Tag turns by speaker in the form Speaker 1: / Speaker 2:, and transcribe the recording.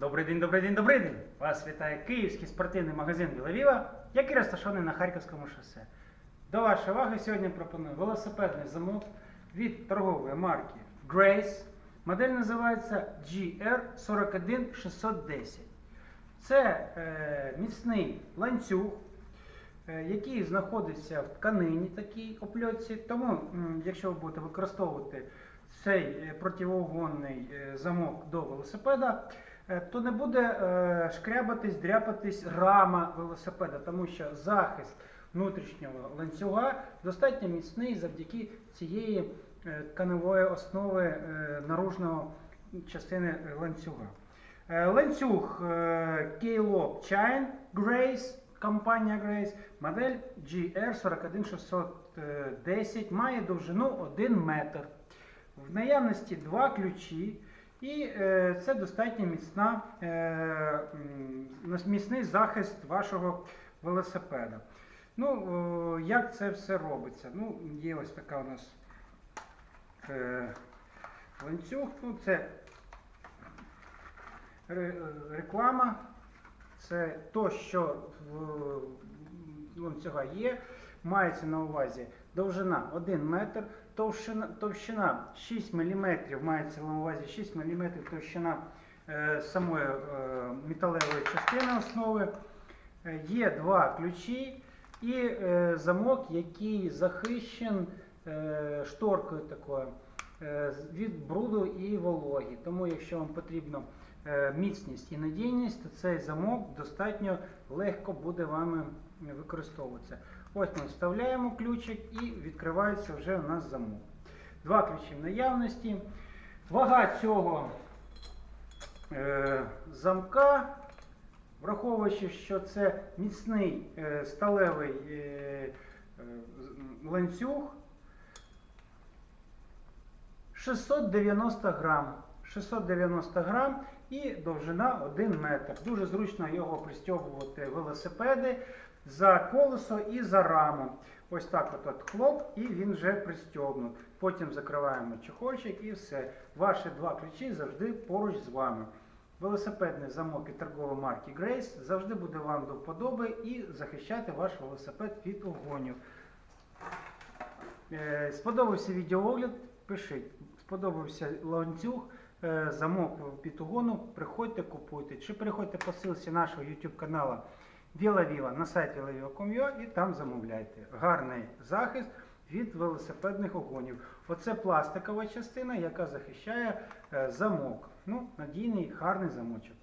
Speaker 1: Добрий день, добрий день, добрий день! Вас вітає київський спортивний магазин Вілавіва, який розташований на Харківському шосе. До вашої уваги сьогодні пропоную велосипедний замок від торгової марки Grace. Модель називається GR41610. Це е, міцний ланцюг, е, який знаходиться в тканині такій опльотці. Тому, якщо ви будете використовувати цей е, противоугонний е, замок до велосипеда, то не буде е, шкрябатись, дряпатись рама велосипеда, тому що захист внутрішнього ланцюга достатньо міцний завдяки цієї е, тканевої основи е, наружного частини ланцюга. Е, Ланцюг е, K-Lock Chain Grace, компанія Grace, модель GR41610 має довжину 1 метр. В наявності два ключі, і е, це достатньо міцна, е, міцний захист вашого велосипеда. Ну, як це все робиться? Ну, є ось така у нас е, ланцюг. Ну, це реклама. Це то, що в ланцюга є. Мається на увазі довжина 1 метр, товщина, товщина 6 мм, мається на увазі 6 мм товщина е, самої е, металевої частини основи. Е, Є два ключі і е, замок, який захищен е, шторкою такою від бруду і вологі. Тому, якщо вам потрібно е, міцність і надійність, то цей замок достатньо легко буде вами використовуватися. Ось ми вставляємо ключик і відкривається вже у нас замок. Два ключі в наявності. Вага цього е, замка, враховуючи, що це міцний е, сталевий е, е, ланцюг, 690 грам. 690 грам і довжина 1 метр. Дуже зручно його пристьобувати велосипеди за колесо і за раму. Ось так от, от хлоп, і він вже пристьобнут. Потім закриваємо чехольчик і все. Ваші два ключі завжди поруч з вами. Велосипедний замок і торгової марки Grace завжди буде вам до вподоби і захищати ваш велосипед від угонів. Е, Сподобався відеоогляд, пишіть. Сподобався ланцюг, е, замок під угону, приходьте, купуйте. Чи переходьте по ссылці нашого YouTube каналу Віла на сайт vilaviva.com.ua і там замовляйте. Гарний захист від велосипедних угонів. Оце пластикова частина, яка захищає е, замок. Ну, надійний, гарний замочок.